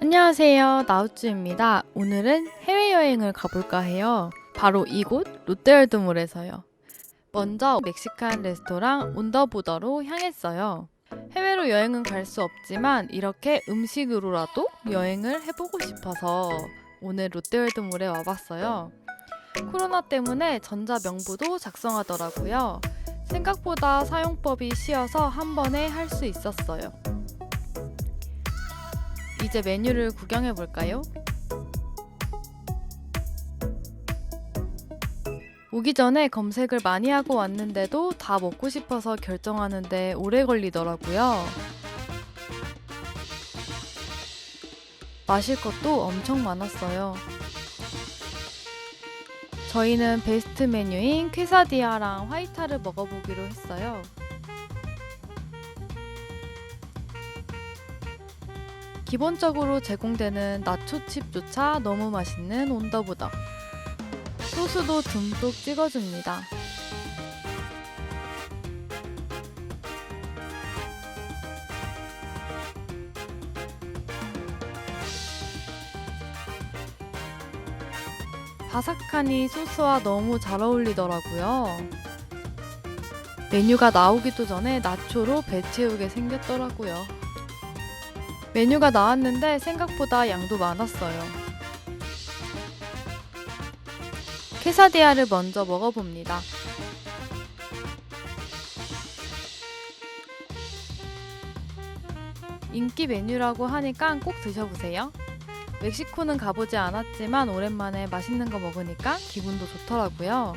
안녕하세요. 나우쭈입니다. 오늘은 해외여행을 가볼까 해요. 바로 이곳 롯데월드몰에서요. 먼저 멕시칸 레스토랑 온더보더로 향했어요. 해외로 여행은 갈 수 없지만 이렇게 음식으로라도 여행을 해보고 싶어서 오늘 롯데월드몰에 와봤어요. 코로나 때문에 전자 명부도 작성하더라고요. 생각보다 사용법이 쉬워서 한 번에 할 수 있었어요. 이제 메뉴를 구경해 볼까요? 오기 전에 검색을 많이 하고 왔는데도 다 먹고 싶어서 결정하는데 오래 걸리더라고요. 마실 것도 엄청 많았어요. 저희는 베스트 메뉴인 퀘사디아랑 화이타를 먹어보기로 했어요. 기본적으로 제공되는 나초칩조차 너무 맛있는 온더보더. 소스도 듬뿍 찍어줍니다. 바삭하니 소스와 너무 잘 어울리더라고요. 메뉴가 나오기도 전에 나초로 배 채우게 생겼더라고요. 메뉴가 나왔는데 생각보다 양도 많았어요. 케사디아를 먼저 먹어봅니다. 인기 메뉴라고 하니까 꼭 드셔보세요. 멕시코는 가보지 않았지만 오랜만에 맛있는 거 먹으니까 기분도 좋더라고요.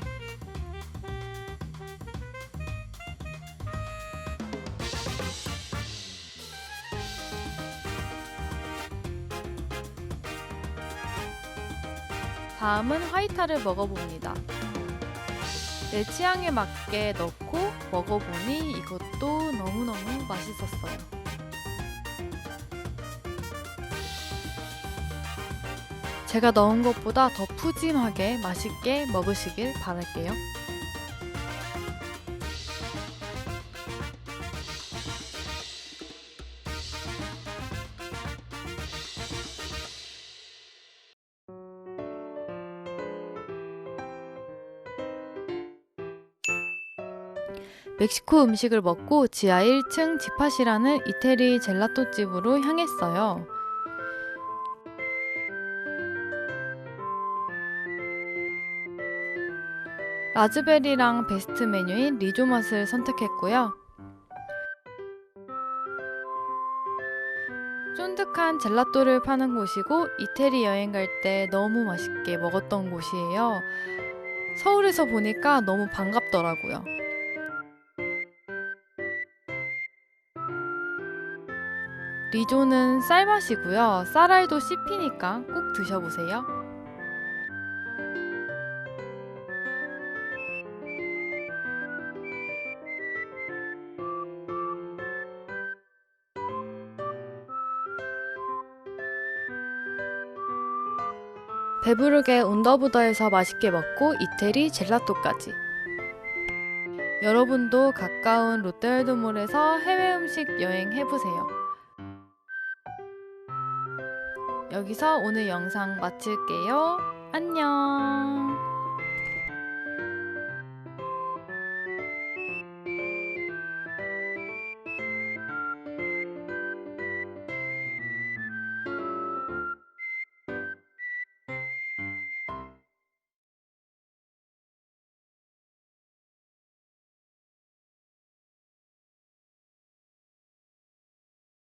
다음은 화이타를 먹어봅니다. 내 취향에 맞게 넣고 먹어보니 이것도 너무너무 맛있었어요. 제가 넣은 것보다 더 푸짐하게 맛있게 먹으시길 바랄게요. 멕시코 음식을 먹고 지하 1층 지팟이라는 이태리 젤라또 집으로 향했어요. 라즈베리랑 베스트 메뉴인 리조 맛을 선택했고요. 쫀득한 젤라또를 파는 곳이고 이태리 여행 갈 때 너무 맛있게 먹었던 곳이에요. 서울에서 보니까 너무 반갑더라고요. 리조는 쌀맛이고요. 쌀알도 씹히니까 꼭 드셔보세요. 배부르게 온더부더에서 맛있게 먹고 이태리 젤라또까지. 여러분도 가까운 롯데월드몰에서 해외 음식 여행 해보세요. 여기서 오늘 영상 마칠게요. 안녕.